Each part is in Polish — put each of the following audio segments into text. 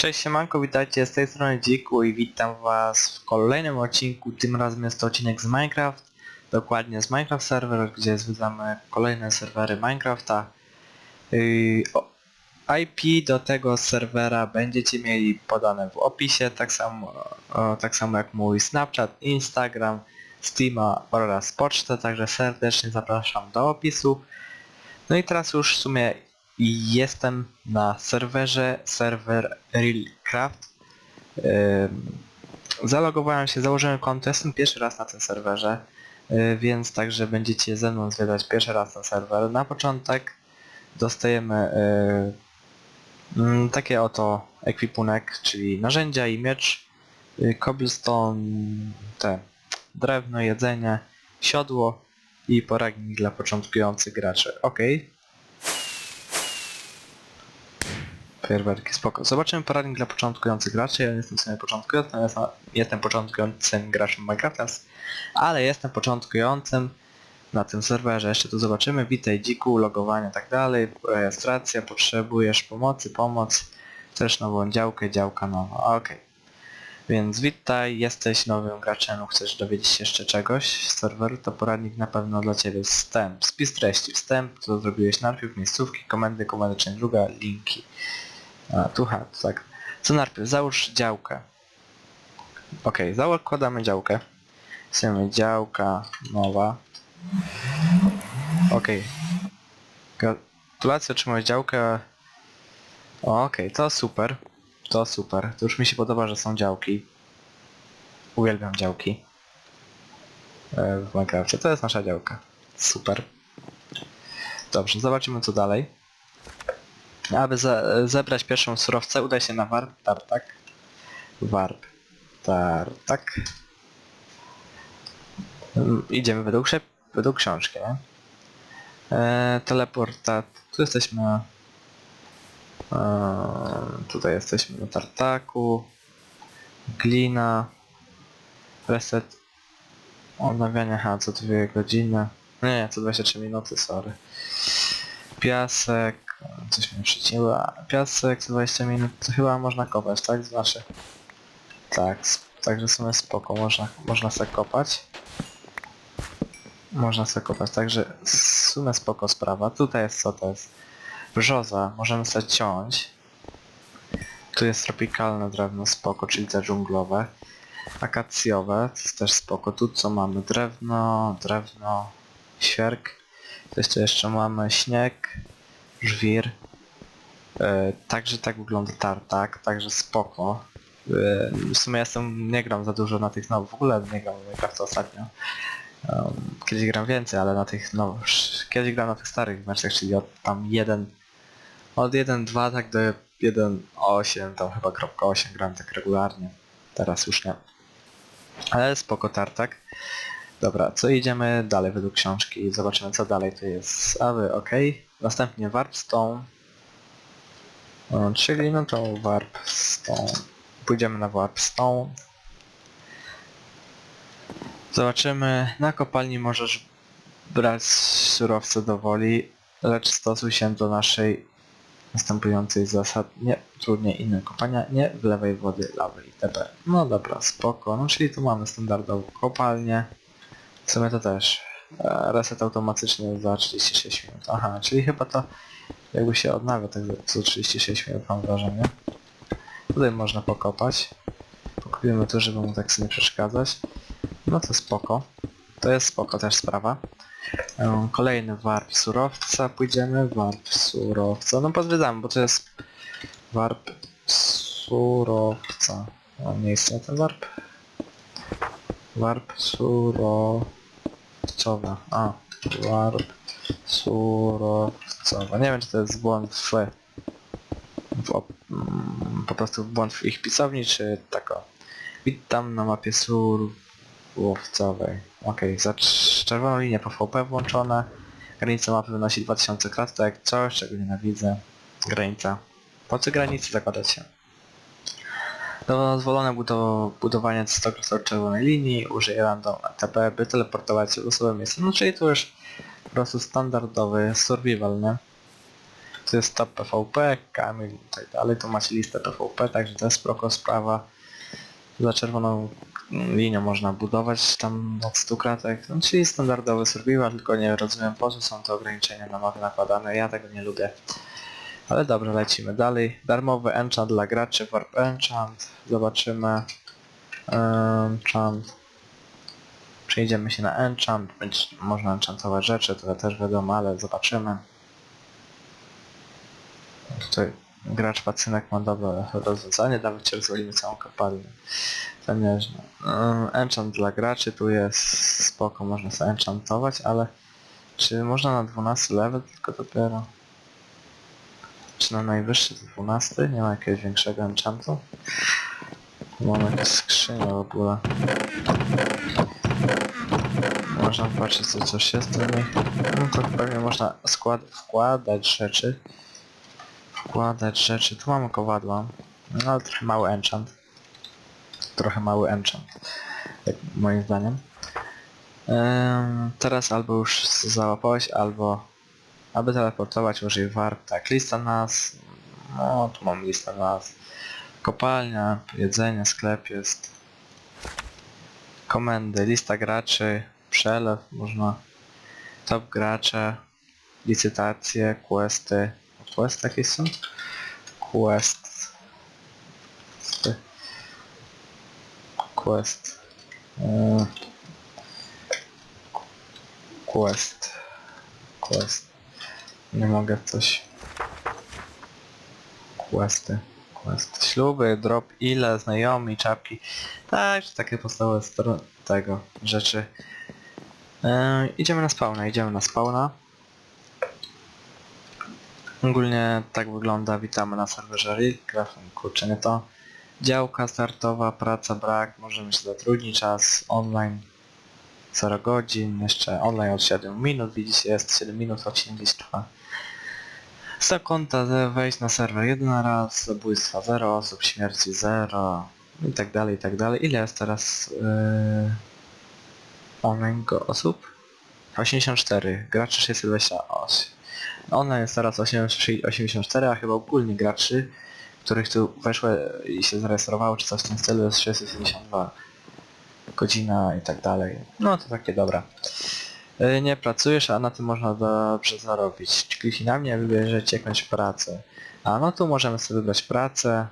Cześć siemanko, witajcie z tej strony Dziku i witam was w kolejnym odcinku, tym razem jest to odcinek z Minecraft, dokładnie z Minecraft Server, gdzie zwiedzamy kolejne serwery Minecrafta. Yy, IP do tego serwera będziecie mieli podane w opisie, tak samo, tak samo jak mój Snapchat, Instagram, Steama oraz pocztę, także serdecznie zapraszam do opisu. No i teraz już w sumie jestem na serwerze, serwer Realcraft. Ym, Zalogowałem się, założyłem konto, jestem pierwszy raz na tym serwerze, yy, więc także będziecie ze mną zwiedzać pierwszy raz ten serwer. Na początek dostajemy yy, mm, takie oto ekwipunek, czyli narzędzia i miecz, yy, cobblestone, te, drewno, jedzenie, siodło i poradnik dla początkujących graczy. Okej. Fajerwerki, spoko. Zobaczymy poradnik dla początkujących graczy. Ja nie jestem w sumie początkującym, jestem, początkującym graczem Minecrafta, ale jestem początkującym na tym serwerze. Jeszcze tu zobaczymy. Witaj dziku, logowanie i tak dalej, rejestracja, potrzebujesz pomocy, pomoc, chcesz nową działkę, działka nowa, okej. Więc witaj, jesteś nowym graczem, chcesz dowiedzieć się jeszcze czegoś z serweru, to poradnik na pewno dla Ciebie. Wstęp, spis treści, wstęp, co zrobiłeś najpierw, miejscówki, komendy, komendy, część druga, linki. A, tu ha, tu tak. Co najpierw? Załóż działkę. Okay, zakładamy działkę. Chcemy działka nowa. Okej. Gratulacje, otrzymałeś działkę. Okej, to super. To super. To już mi się podoba, że są działki. Uwielbiam działki. E, W Minecrafcie. To jest nasza działka. Super. Dobrze, zobaczymy co dalej. Aby ze zebrać pierwszą surowcę, udaj się na warp tartak. Warp tartak. Mm, Idziemy według, według książki, nie? E, teleportat. Tu jesteśmy... E, tutaj jesteśmy na tartaku. Glina. Reset. Odnawianie, aha, co dwie godziny. Nie, co 23 minuty, sorry. Piasek. Coś mnie przycięło. Piasek, co 20 minut. To chyba można kopać, tak? Znaczy. Tak, także w sumie spoko, można, można sobie kopać. Można sobie kopać, także w sumie spoko sprawa. Tutaj jest co to jest? Brzoza, możemy sobie ciąć. Tu jest tropikalne drewno, spoko, czyli te dżunglowe. Akacjowe, to jest też spoko. Tu co mamy? Drewno, drewno, świerk. To jeszcze jeszcze mamy śnieg, żwir. E, także tak wygląda tartak, także spoko. E, w sumie jestem, nie gram za dużo na tych nowych, w ogóle nie gram w Minecrafta ostatnio. Um, kiedyś gram więcej, ale na tych no kiedyś gram na tych starych meczach, czyli od tam 1 od 1.2 tak do 1.8 tam chyba kropka 8 gram tak regularnie. Teraz już nie. Ale spoko tartak. Dobra, co idziemy dalej według książki? Zobaczymy co dalej to jest. Awy, ok. Następnie Warpstone. O, czyli no to Warpstone. Pójdziemy na Warpstone. Zobaczymy. Na kopalni możesz brać surowce do woli, lecz stosuj się do naszej następującej zasad. Nie trudnie inne kopania, nie wlewaj wody, lawy itp. No dobra, spoko. No czyli tu mamy standardową kopalnię. W sumie to też. E, Reset automatyczny za 36 minut. Aha, czyli chyba to jakby się odnawia tak co 36 minut mam wrażenie. Tutaj można pokopać. Pokupimy tu, żeby mu tak sobie nie przeszkadzać. No to spoko. To jest spoko też sprawa. Em, Kolejny warp surowca, pójdziemy, warp surowca, no pozwiedzamy, bo to jest warp surowca. Nie istnieje ten warp. Warp surowcowa. A, warp surowcowa. Nie wiem czy to jest błąd w, w mm, po prostu błąd w ich pisowni, czy tako. Witam na mapie surowcowej. Okej, za cz- czerwoną linię PvP włączone. Granica mapy wynosi 2000 klatek, coś czego nienawidzę. Granica. Po co granicy zakładać się? Dozwolone budo budowanie 100 klatek czerwonej linii, użyj random ATP, by teleportować się w losowe miejsce. No czyli to już po prostu standardowy survival, nie? Tu jest top PvP, Kamil i tak dalej, tu macie listę PvP, także to jest spoko sprawa. Za czerwoną linią można budować tam od 100 kratek, no, czyli standardowy survival, tylko nie rozumiem po co są te ograniczenia na mapy nakładane, ja tego nie lubię. Ale dobrze, lecimy dalej. Darmowy enchant dla graczy, warp enchant, zobaczymy. Enchant. Przejdziemy się na enchant, będzie można enchantować rzeczy, to też wiadomo, ale zobaczymy. Tutaj gracz pacynek ma dobre rozwiązanie, nawet rozwalimy całą kopalnię. Ym, Enchant dla graczy, tu jest spoko, można sobie enchantować, ale czy można na 12 level tylko dopiero? Na najwyższy to 12? Nie ma jakiegoś większego enchantu? Jakąś skrzynię w ogóle. Można patrzeć co coś jest do nich. No to pewnie można skład wkładać rzeczy. Wkładać rzeczy. Tu mamy kowadła. No ale trochę mały enchant. Trochę mały enchant. Moim zdaniem. Ym, teraz albo już załapałeś, albo aby teleportować użyj warp. Tak, lista nas. No, tu mam listę nas. Kopalnia, jedzenie, sklep jest. Komendy, lista graczy, przelew, można. Top gracze, licytacje, questy. Quest jakieś są? Quest. Questy. Quest. Yy. Quest. Quest. Nie mogę coś. Questy. Quest. Śluby, drop ile, znajomi, czapki. Tak, takie podstawowe z tego rzeczy. E, idziemy na spawna, idziemy na spawna. Ogólnie tak wygląda, witamy na serwerze Rigrafem, kurczę nie to. Działka startowa, praca brak, możemy się zatrudnić, czas online 0 godzin, jeszcze online od 7 minut, widzicie jest 7 minut 82 Sta konta wejść na serwer 1 raz, zabójstwa 0 osób, śmierci 0 i tak dalej, i tak dalej. Ile jest teraz yy, online osób? 84, graczy 628. ona jest teraz 84, a chyba ogólnie graczy, których tu weszło i się zarejestrowało czy coś w tym stylu jest 672 godzina i tak dalej. No to takie dobra. Y, Nie pracujesz, a na tym można dobrze zarobić. Kliknij na mnie, wybierzecie jakąś pracę. A no tu możemy sobie wybrać pracę.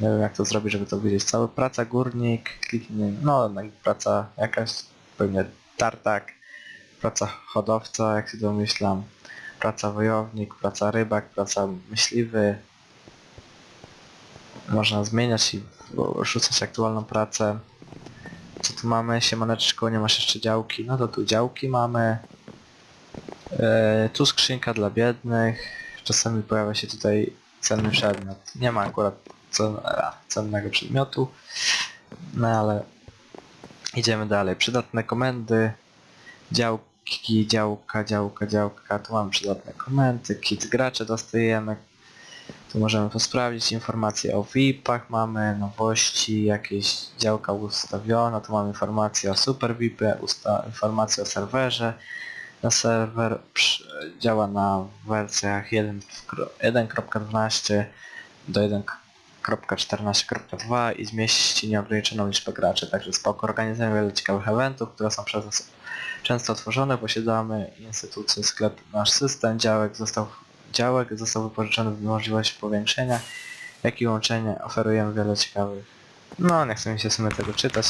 Nie wiem jak to zrobić, żeby to widzieć. Cały praca górnik, kliknij, no no praca jakaś, pewnie tartak, praca hodowca, jak się domyślam, praca wojownik, praca rybak, praca myśliwy. Można zmieniać i rzucać aktualną pracę. Co tu mamy? Siemaneczko, nie masz jeszcze działki. No to tu działki mamy. E, tu skrzynka dla biednych. Czasami pojawia się tutaj cenny przedmiot. Nie ma akurat cen, a, cennego przedmiotu. No ale idziemy dalej. Przydatne komendy. Działki, działka, działka, działka. Tu mamy przydatne komendy. Kit gracze dostajemy. Tu możemy to sprawdzić, informacje o VIP-ach mamy, nowości, jakieś działka ustawiona, tu mamy informacje o Super usta- informacje o serwerze. Serwer działa na wersjach 1 wkro- 1.12 do 1.14.2 i zmieści nieograniczoną liczbę graczy, także spoko. Organizujemy wiele ciekawych eventów, które są przez nas często tworzone, posiadamy instytucje, sklep, nasz system działek został działek został wypożyczony w możliwość powiększenia, jak i łączenia. Oferujemy wiele ciekawych. No, nie chcę mi się w sumie tego czytać,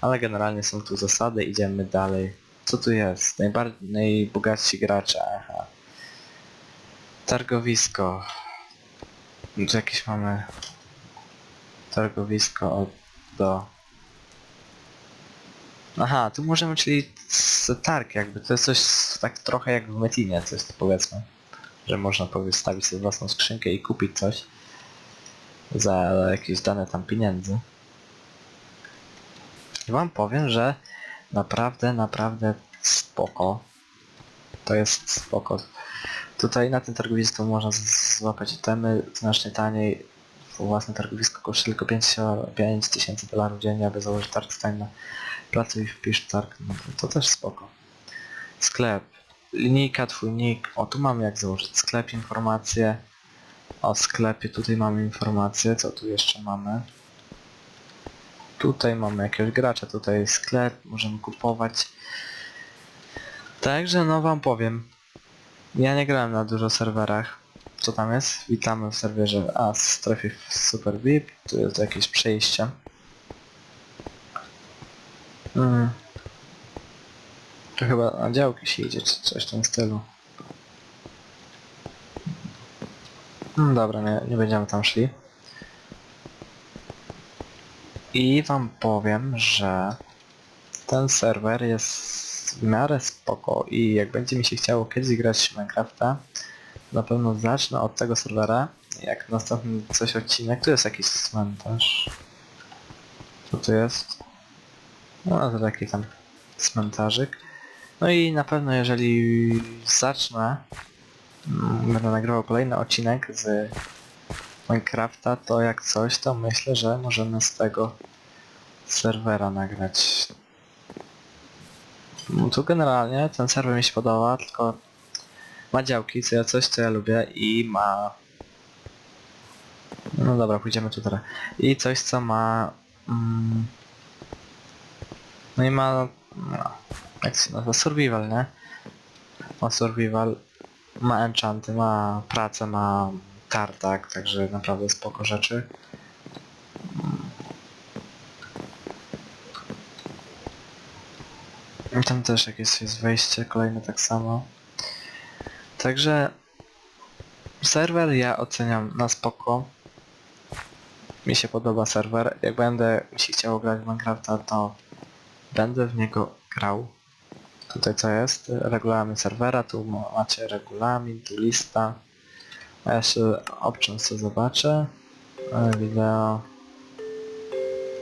ale generalnie są tu zasady, idziemy dalej. Co tu jest? Najbardziej, najbogatsi gracze, aha. Targowisko. Tu jakieś mamy targowisko od do... Aha, tu możemy, czyli targ jakby, to jest coś tak trochę jak w Metinie, coś powiedzmy że można powystawić sobie własną skrzynkę i kupić coś za jakieś dane tam pieniędzy. I wam powiem, że naprawdę, naprawdę spoko. To jest spoko. Tutaj na tym targowisku można złapać itemy znacznie taniej. Własne targowisko kosztuje tylko 5 tysięcy dolarów dziennie, aby założyć targ stań na placu i wpisz targ. No to też spoko. Sklep. Linijka, twój nick. O, tu mamy jak założyć sklep, informacje. O sklepie, tutaj mamy informacje, co tu jeszcze mamy. Tutaj mamy jakiegoś gracza, tutaj jest sklep, możemy kupować. Także no wam powiem. Ja nie grałem na dużo serwerach. Co tam jest? Witamy w serwerze A w Super VIP. Tu jest jakieś przejście. Hmm. To chyba na działki się idzie, czy coś w tym stylu. Hmm, dobra, nie, nie będziemy tam szli. I wam powiem, że ten serwer jest w miarę spoko i jak będzie mi się chciało kiedyś grać w Minecrafta, na pewno zacznę od tego serwera. Jak następny coś odcinek, tu jest jakiś cmentarz. Co tu jest? No to taki tam cmentarzyk. No i na pewno jeżeli zacznę, mm, będę nagrywał kolejny odcinek z Minecrafta, to jak coś, to myślę, że możemy z tego serwera nagrać. No tu generalnie ten serwer mi się podoba, tylko ma działki, co ja coś, co ja lubię i ma... No dobra, pójdziemy tu teraz. I coś, co ma... Mm, no i ma... No, jak się nazywa? Survival, nie? Ma survival, ma enchanty, ma pracę, ma tartak, także naprawdę spoko rzeczy. I Tam też jakieś jest wejście, kolejne tak samo. Także serwer ja oceniam na spoko. Mi się podoba serwer. Jak będę się chciało grać w Minecrafta, to będę w niego grał. Tutaj co jest? Regulamin serwera, tu ma- macie regulamin, tu lista. Ja jeszcze options co zobaczę. E, Wideo.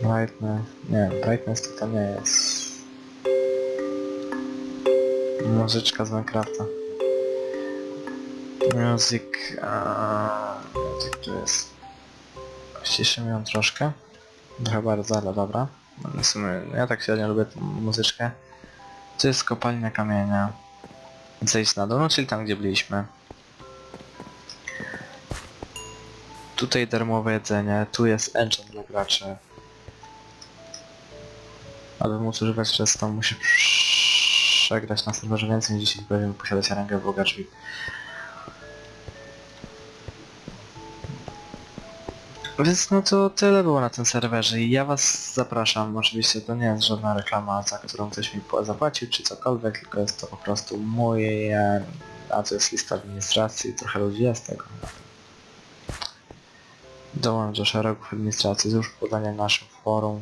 Brightness. Nie, brightness to to nie jest. Muzyczka z Minecrafta. Music... A, music tu jest. Ściszymy ją troszkę. Trochę bardzo, ale dobra. W sumie, ja tak średnio lubię muzyczkę. Tu jest kopalnia kamienia. Zejść na dół, czyli tam gdzie byliśmy. Tutaj darmowe jedzenie, tu jest enchant dla graczy. Aby móc używać często musi przegrać na serwerze więcej niż 10 powinien posiadać rangę Boga drzwi. Więc no to tyle było na tym serwerze i ja was zapraszam, oczywiście to nie jest żadna reklama, za którą ktoś mi zapłacił czy cokolwiek, tylko jest to po prostu mój, e, a to jest lista administracji, trochę ludzi jest tego. Dołącz do szeregów administracji, złóż podanie naszym forum.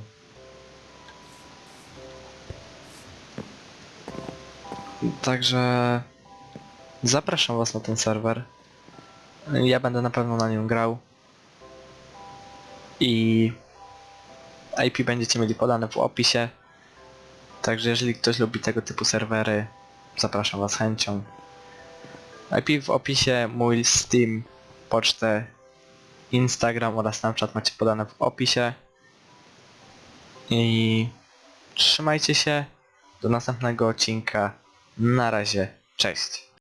Także zapraszam was na ten serwer. Ja będę na pewno na nim grał. I IP będziecie mieli podane w opisie. Także jeżeli ktoś lubi tego typu serwery, zapraszam was chęcią. IP w opisie, mój Steam, pocztę, Instagram oraz Snapchat macie podane w opisie. I trzymajcie się. Do następnego odcinka. Na razie. Cześć.